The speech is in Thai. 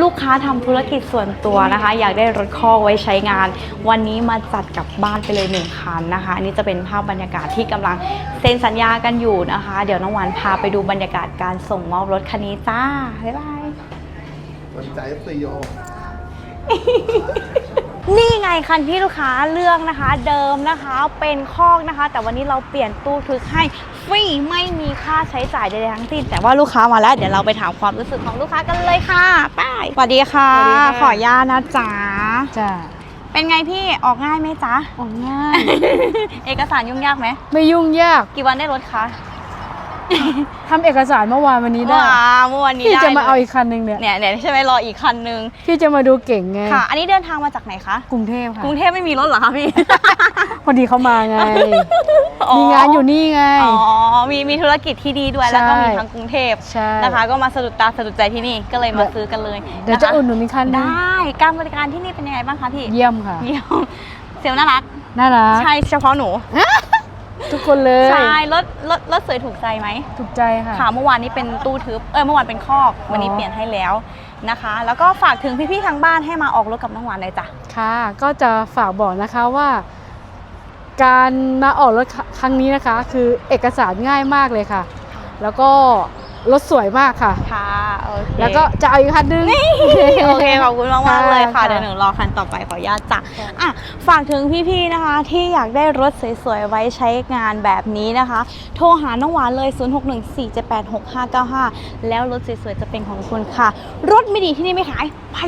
ลูกค้าทำธุรกิจส่วนตัวนะคะ อยากได้รถคอกไว้ใช้งาน วันนี้มาจัดกลับบ้านไปเลยหนึ่งคันนะคะ อันนี้จะเป็นภาพบรรยากาศที่กำลังเซ็นสัญญากันอยู่นะคะ เดี๋ยวน้องหวานพาไปดูบรรยากาศการส่งมอบรถคันนี้จ้าบ๊ายบายสนใจซีโอนี่ไง คันที่ลูกค้าเลือกนะคะ เดิมนะคะเป็นคอกนะคะ แต่วันนี้เราเปลี่ยนตู้ทึกให้ฟรีไม่มีค่าใช้จ่ายใดๆทั้งสิ้นแต่ว่าลูกค้ามาแล้วเดี๋ยวเราไปถามความรู้สึกของลูกค้ากันเลยค่ะไป้ายสวัสดีค่ะ สวัสดีค่ะ ขออนุญาตนะจ๊ะจ้าเป็นไงพี่ออกง่ายไหมจ๊ะ ออกง่าย เอกสารยุ่งยากไหมไม่ยุ่งยาก กี่วันได้รถคะ ทำเอกสารเมื่อวานวันนี้ได้ว้าเมื่อวันนี้พี่ได้จะมาเอาลยอีกคันหนึ่งเนี่ยเนี่ยเนี่ยใช่ไหมรออีกคันนึงพี่จะมาดูเก่งไงค่ะ อันนี้เดินทางมาจากไหนคะกรุงเทพค่ะกรุงเทพไม่มีรถเหรอคะพี่ พอดีเขามาไงมีงานอยู่นี่ไง อ๋อมีมีธุรกิจที่ดีด้วยใช่แล้วก็มีทางกรุงเทพใช่นะคะ ก็มาสะดุดตาสะดุดใจที่นี่ก็เลยมาซื้อกันเลยเดี๋ยวจะคอุ่นหนุนอีกคันหนึงได้การบริการที่นี่เป็นยังไงบ้างคะพี่เยี่ยมค่ะ เยี่ยมเซลลน่ารัก น่ารัก ใช่เฉพาะหนู ทุกคนเลยใช่รถรถรถสวยถูกใจไหม ถูกใจค่ะค่ะเมื่อวานนี้เป็นตู้ทึบเออเมื่อวานเป็นคอก วันนี้อ๋อเปลี่ยนให้แล้วนะคะ แล้วก็ฝากถึงพี่ๆทางบ้านให้มาออกรถกับน้องหวานเลยจ้ะค่ะ ก็จะฝากบอกนะคะว่า การมาออกรถครั้งนี้นะคะ คือเอกสารง่ายมากเลยค่ะ แล้วก็ รถสวยมากค่ะ ค่ะโอเคแล้วก็จะเอาอีกคันหนึง โอเคขอบคุณมากมากๆเลยค่ะค่ะเดี๋ยวหนูรอคันต่อไปขออนุญาตจ้ะอะฝากถึงพี่ๆนะคะ ที่อยากได้รถสวยๆไว้ใช้งานแบบนี้นะคะ โทรหาน้องหวานเลย 0614786595 แล้วรถสวยๆจะเป็นของคุณค่ะ รถไม่ดีที่นี่ไม่ขายไป